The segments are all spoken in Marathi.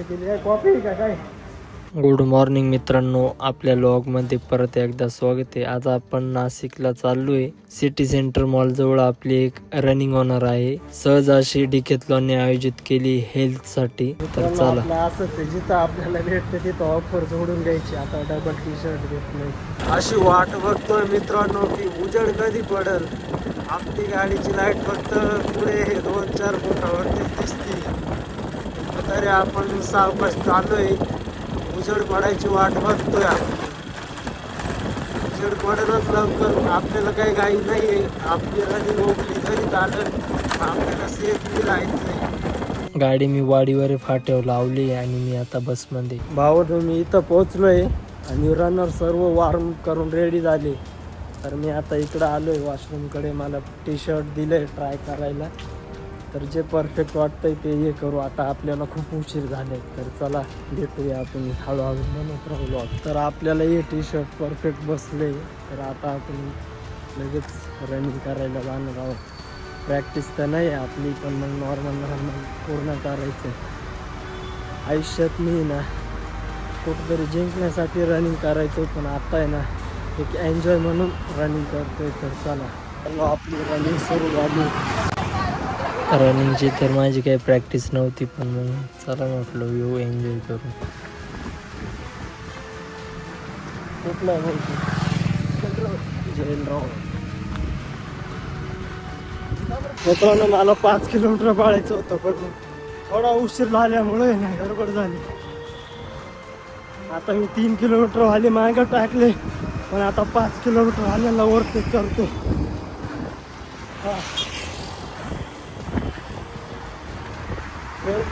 आंघोळ केली काय कॉफी का? काय? गुड मॉर्निंग मित्रांनो आपल्या लॉगमध्ये परत एकदा स्वागत आहे. आज आपण नाशिकला चाललोय. सिटी सेंटर मॉल जवळ आपली एक रनिंग होणार आहे. सहज अशी डिकेथलॉनने आयोजित केली हेल्थसाठी. तर चला. आपलं असंच आहे. जिथं आपल्याला भेटते तिथं ऑफर जोडून घ्यायची. आता डबल टी शर्ट नाही. अशी वाट बघतोय मित्रांनो की उजेड कधी पडल? आपली गाडीची लाइट फक्त पुढे दोन चार फुटावरती दिसती. तरी आपण सावकाश चाललोय. उजेड पडायची वाट बघतोय आपण. उजेड पडतच लवकर. आपल्याला काही काही नाहीये. आपली रनिंग ओपली तरी चालेल आपल्याला सेफली राहायचंय. गाडी मी वाडीवर फाट्यावर लावली आणि मी आता बसमध्ये भाऊ मी इथं पोहोचलोय आणि रनर सर्व वार्म करून रेडी झाले. तर मी आता इकडं आलोय. वॉशरूमकडे मला टी शर्ट दिलंय ट्राय करायला. तर जे परफेक्ट वाटतंय ते हे करू. आता आपल्याला खूप उशीर झाले तर चला भेटूया आपण हळूहळू म्हणत राहू तर आपल्याला हे टी शर्ट परफेक्ट बसले. तर आता आपण लगेच रनिंग करायला जाणार आहोत. प्रॅक्टिस तर नाही आहे आपली पण मग नॉर्मल नॉर्मल पूर्ण करायचं आयुष्यात मी ना कुठंतरी जिंकण्यासाठी रनिंग करायचो पण आता आहे ना एक एन्जॉय म्हणून रनिंग करतोय. तर चला. चला आपली रनिंग सुरू झाली. रनिंगची तर माझी काही प्रॅक्टिस नव्हती पण मग चला म्हटलं येऊ एन्जॉय करू. कुठला मित्रांनो मला पाच किलोमीटर पाळायचं होतं पण थोडा उशीर झाल्यामुळे ना गडबड झाली. आता मी तीन किलोमीटर वाले मागं टाकले पण आता पाच किलोमीटर वाल्याला वरती करतो हा.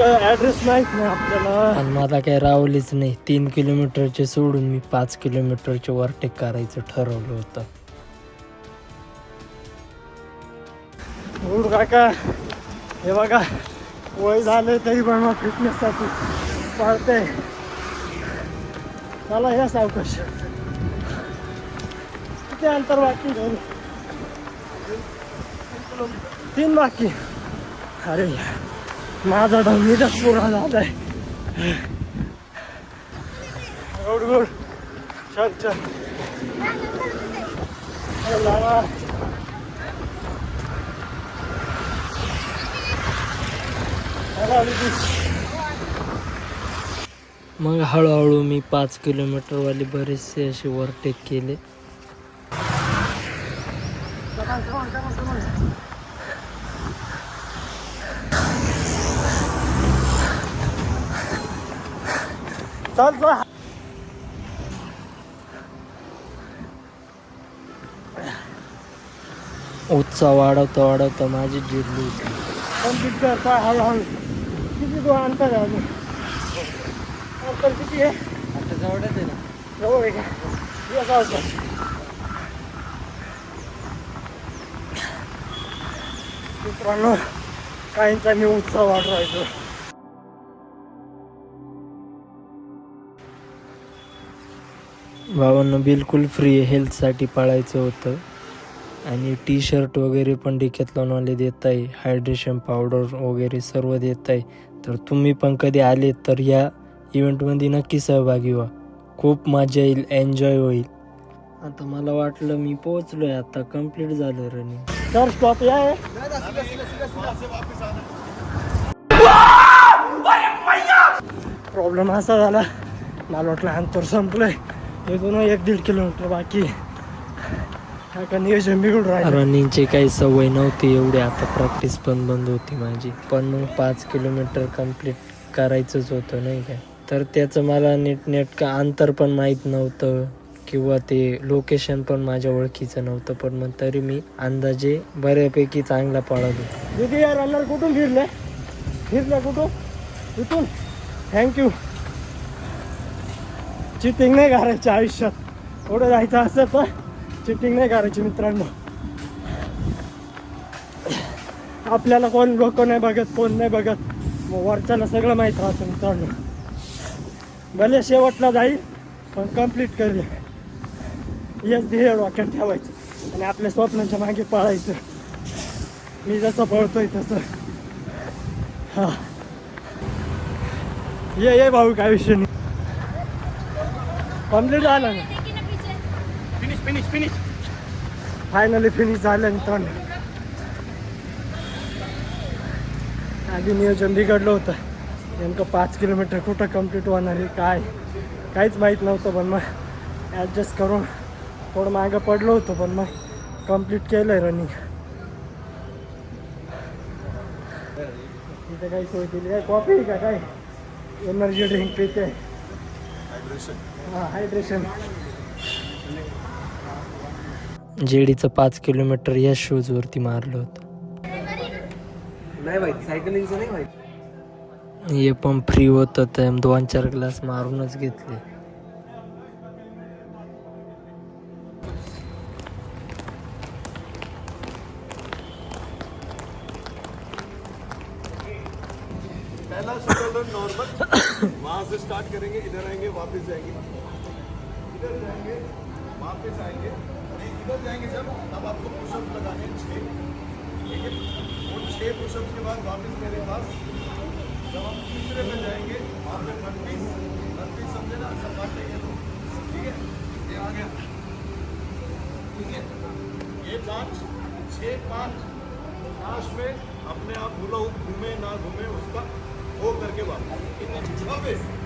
ॲड्रेस माहीत नाही आपल्याला. मला काही रावलीच नाही. तीन किलोमीटरचे सोडून मी पाच किलोमीटरचे वरटेक करायचं ठरवलं होतं. गुड काका हे बघा वय झालं तरी पण मग फिटनेससाठी पाळते. चला या सावकाश. किती अंतर बाकी तीन बाकी. अरे माझा गुड गुड. चल चल. चला विकी. मग हळूहळू मी पाच किलोमीटरवाले बरेचसे असे वरटेक केले. चल चल उत्साह वाढवता वाढवता माझी जिरली होती कंप्लीट कर काय हळूहळू किती तो अंतर आहे अजून? अंतर किती आहे? आता जवळच आहे ना. जवळ आहे का? ये सावकाश. मित्रांनो काहींचा मी उत्साह वाढवायचो. भावांना बिलकुल फ्री हेल्थसाठी पाळायचं होतं. आणि टी शर्ट वगैरे पण डिकेथलॉनवाले देत आहे. हायड्रेशन पावडर वगैरे सर्व देत आहे. तर तुम्ही पण कधी आले तर या इव्हेंटमध्ये नक्की सहभागी व्हा. खूप मजा येईल एन्जॉय होईल. आता मला वाटलं मी पोहोचलोय आता कंप्लीट झालं रनिंग सर स्टॉप या आहे प्रॉब्लेम असा झाला मला वाटलं अंतर संपलंय. इथून एक दीड किलोमीटर बाकी. का नियोजन बिघडून राहिलं. रनिंगची काही सवय नव्हती एवढी आता प्रॅक्टिस पण बंद होती माझी. पण मग पाच किलोमीटर कंप्लीट करायचंच होतं नाही काय तर त्याचं मला नीट नेटकं अंतर पण माहीत नव्हतं किंवा ते लोकेशन पण माझ्या ओळखीचं नव्हतं पण मग तरी मी अंदाजे बऱ्यापैकी चांगला पळालो. दीदी या रनर कुठून फिरले? फिरले कुठून? इथून. थँक्यू चिटिंग नाही करायची आयुष्यात. पुढे जायचं असं तर चिटिंग नाही करायची मित्रांनो. आपल्याला कोण लोक नाही बघत कोण नाही बघत. मग वरच्याला सगळं माहीत राहतं मित्रांनो. भले शेवटला जाईल पण कंप्लीट करेल. हेच ध्येय वाक्यात ठेवायचं. आणि आपल्या स्वप्नांच्या मागे पळायचं. मी जसं पळतोय तसं. हा. ये ये भाऊ काय विषय नाही. कंप्लीट झालं ना? Finish finish finish finally finish झालं मित्रांनो आधी नियोजन बिघडलं होतं. नेमकं पाच किलोमीटर कुठं कंप्लीट होणार आहे काय? काहीच माहीत नव्हतं पण मग ॲडजस्ट करून थोडं मागं पडलो होतो पण मग कंप्लीट केलं आहे रनिंग तिथे काही सोय केली काय? कॉफी का काय? एनर्जी ड्रिंक पिते. हायड्रेशन. जेडीचं पाच किलोमीटर या शूजवरती मारलं होतं. नाही माहिती सायकलिंगचं नाही माहिती. हे पण फ्री होतं तर दोन चार ग्लास मारूनच घेतले. करेंगे, इधर आएँगे, वापस जाएँगे। इधर जाएँगे, वापस आएँगे। और इधर जाएँगे जब, तब आपको पुशअप लगाने छः ठीक है? उन छः पुशअप के बाद वापस मेरे पास, जब हम तीसरे में जाएँगे, वहाँ पे वन पीस समझे ना, सब बात लेंगे तो। ठीक है? ये आ गया। ठीक है? ये पाँच छः पाँच, लास्ट में अपने आप भूलो घूमे, ना घूमे, उसका वो करके वापस।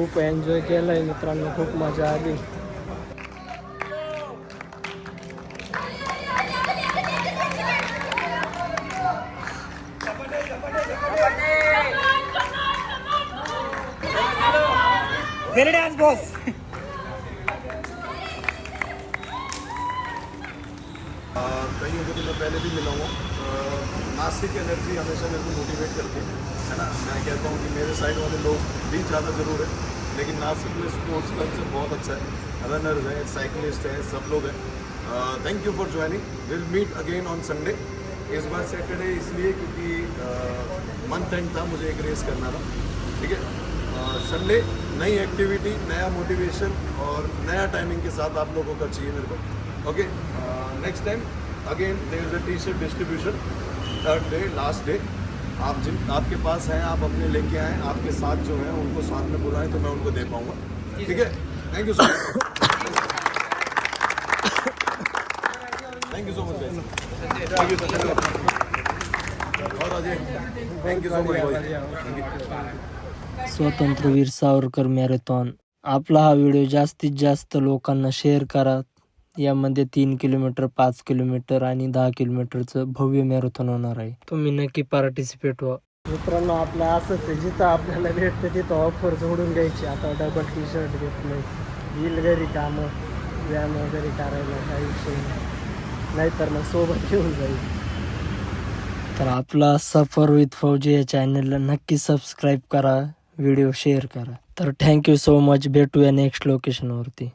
खूप एन्जॉय केलं आहे मित्रांनो खूप मजा आली कईयों को भी मिला हूँ नासिक एनर्जी हमेशा मेरे को मोटिवेट करती है है ना? मैं कहता हूँ कि मेरे साइड वाले लोग भी ज़्यादा ज़रूर है, लेकिन नासिक में स्पोर्ट्स कल्चर बहुत अच्छा है। रनर्स हैं साइकिलिस्ट हैं, सब लोग हैं। Thank you for joining will meet again on Sunday इस बार सैटरडे इसलिए क्योंकि मंथ एंड था, मुझे एक रेस करना था। ठीक है? संडे नई एक्टिविटी नया मोटिवेशन और नया टाइमिंग के साथ आप लोगों का चाहिए मेरे को। Okay next time again there is a T shirt distribution third day last day आप जिन आपके पास हैं आप अपने लेके आएँ आपके साथ जो हैं उनको साथ में बुलाएँ तो मैं उनको दे पाऊँगा। ठीक है? Thank you so much thank you so much thank you और Ajay thank you so much भाई स्वातंत्र्यवीर सावरकर मॅरेथॉन। आपला हा व्हिडिओ जास्तीत जास्त लोकांना शेअर करा. यामध्ये तीन किलोमीटर पाच किलोमीटर आणि दहा किलोमीटरचं भव्य मॅरेथॉन होणार आहे. तुम्ही नक्की पार्टिसिपेट व्हा. मित्रांनो आपलं असंच आहे जिथं आपल्याला भेटतं तिथं ऑफर जोडून घ्यायची. आता डबल टी शर्ट घेतलं येईल घरी कामं व्यायाम वगैरे करायला काही विषय नाही. नाहीतर मग सोबत घेऊन जाईल. तर आपला सफर विथ फौजी या चॅनलला नक्की सबस्क्राईब करा व्हिडिओ शेअर करा. तर थँक्यू सो मच भेटूया नेक्स्ट लोकेशनवरती